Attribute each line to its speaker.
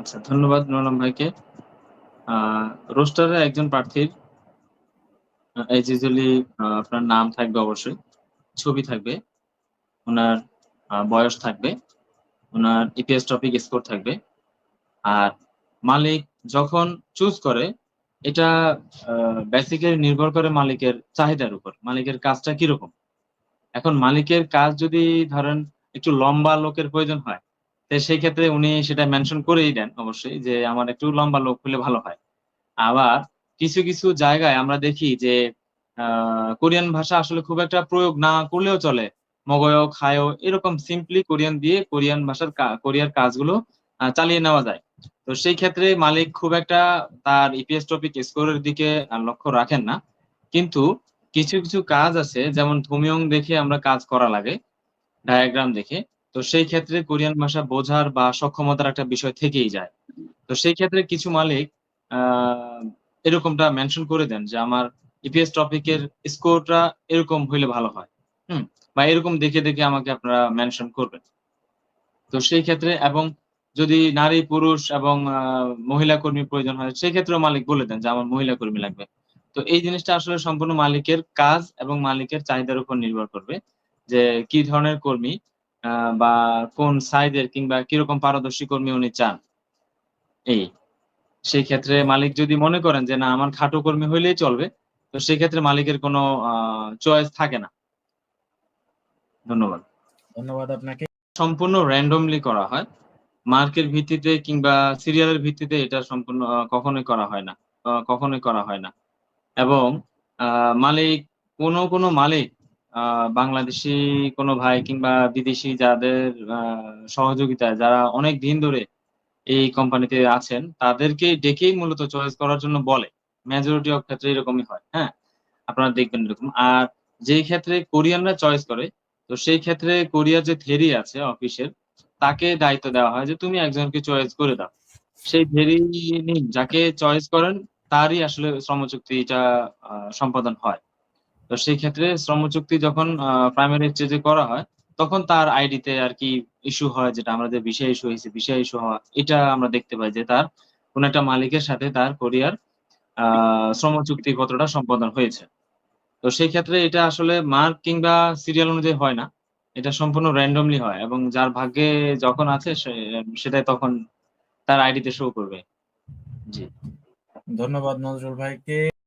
Speaker 1: আচ্ছা ধন্যবাদ নুর আলম ভাইকে। রোস্টারে একজন প্রার্থীর এজ ইউজুয়ালি আপনার নাম থাকবে অবশ্যই। ছবি থাকবে, ওনার বয়স থাকবে, উনার ইপিএস টপিক স্কোর থাকবে। আর মালিক যখন চুজ করে এটা বেসিক্যালি নির্ভর করে মালিকের চাহিদার উপর। মালিকের কাজটা কীরকম? এখন মালিকের কাজ যদি ধরেন একটু লম্বা লোকের প্রয়োজন হয়, সেই ক্ষেত্রে উনি সেটা মেনশন করেই দেন অবশ্যই যে আমার একটু লম্বা লোক হলে ভালো হয়। আবার কিছু, কিছু জায়গায় আমরা দেখি যে কোরিয়ান ভাষা আসলে খুব একটা প্রয়োগ না করলেও চলে। মগয়ো, খায়ো এরকম সিম্পলি কোরিয়ান দিয়ে কোরিয়ান ভাষার কোরিয়ার কাজগুলো চালিয়ে নেওয়া যায়। তো সেই ক্ষেত্রে মালিক খুব একটা তার ইপিএস টপিক স্কোরের দিকে লক্ষ্য রাখেন না। কিন্তু কিছু, কিছু কাজ আছে যেমন ধুমিয়ং দেখে আমরা কাজ করা লাগে, ডায়াগ্রাম দেখে। তো সেই ক্ষেত্রে কোরিয়ান ভাষা বোঝার বা সক্ষমতার একটা বিষয় থেকেই যায়। তো সেই ক্ষেত্রে কিছু মালিক এরকমটা মেনশন করে দেন যে আমার ইপিএস টপিকের স্কোরটা এরকম হইলে ভালো হয়। হুম? বা এরকম দেখে, দেখে আমাকে আপনারা মেনশন করবেন। তো সেই ক্ষেত্রে এবং যদি নারী, পুরুষ এবং মহিলা কর্মী প্রয়োজন হয়, সেই সেক্ষেত্রেও মালিক বলে দেন যে আমার মহিলা কর্মী লাগবে। তো এই জিনিসটা আসলে সম্পূর্ণ মালিকের কাজ এবং মালিকের চাহিদার উপর নির্ভর করবে। যে কি ধরনের কর্মী বা কোন সাইজের কিংবা কীরকম পারদর্শী কর্মী উনি চান। এই। সেই ক্ষেত্রে মালিক যদি মনে করেন যে না আমার খাটো কর্মী হইলেই চলবে, তো সেক্ষেত্রে মালিকের কোনো চয়েস থাকে না। ধন্যবাদ।
Speaker 2: ধন্যবাদ আপনাকে।
Speaker 1: সম্পূর্ণ randomly করা হয়। মার্কের ভিত্তিতে কিংবা সিরিয়ালের ভিত্তিতে এটা সম্পূর্ণ কখনোই করা হয় না। কখনোই করা হয় না। এবং মালিক কোনো, কোনো মালিক বাংলাদেশী কোনো ভাই কিংবা বিদেশি যাদের সহযোগিতায় যারা অনেক দিন ধরে এই কোম্পানিতে আছেন, তাদেরকে ডেকেই মূলত চয়েস করার জন্য বলে। মেজরিটি অফ ক্ষেত্রে এরকমই হয়। হ্যাঁ? আপনারা দেখবেন এরকম। আর যেই ক্ষেত্রে কোরিয়ানরা চয়েস করে, তো সেই ক্ষেত্রে কোরিয়ার যে থেরি আছে অফিসের, তাকে দায়িত্ব দেওয়া হয় যে তুমি একজনকে চয়েস করে দাও। সেই থেরি নিন যাকে চয়েস করেন তারই আসলে শ্রমচুক্তিটা সম্পাদন হয়। তো সেই ক্ষেত্রে শ্রম চুক্তি যখন প্রাইমারি স্টেজে করা হয়, তখন তার আইডিতে আর কি ইস্যু হয় যেটা আমাদের ভিসা ইস্যু হয়েছে ভিসা ইস্যু হওয়া। এটা আমরা দেখতে পাই যে তার কোন একটা মালিকের সাথে তার কোরিয়ার আ কতটা সম্পাদন হয়েছে। তো সেই ক্ষেত্রে এটা আসলে মার্ক কিংবা সিরিয়াল অনুযায়ী হয় না। এটা সম্পূর্ণ র্যান্ডমলি হয় এবং যার ভাগ্যে যখন আছে সেটাই তখন তার আইডিতে শো করবে। জি।
Speaker 2: ধন্যবাদ নজরুল ভাইকে।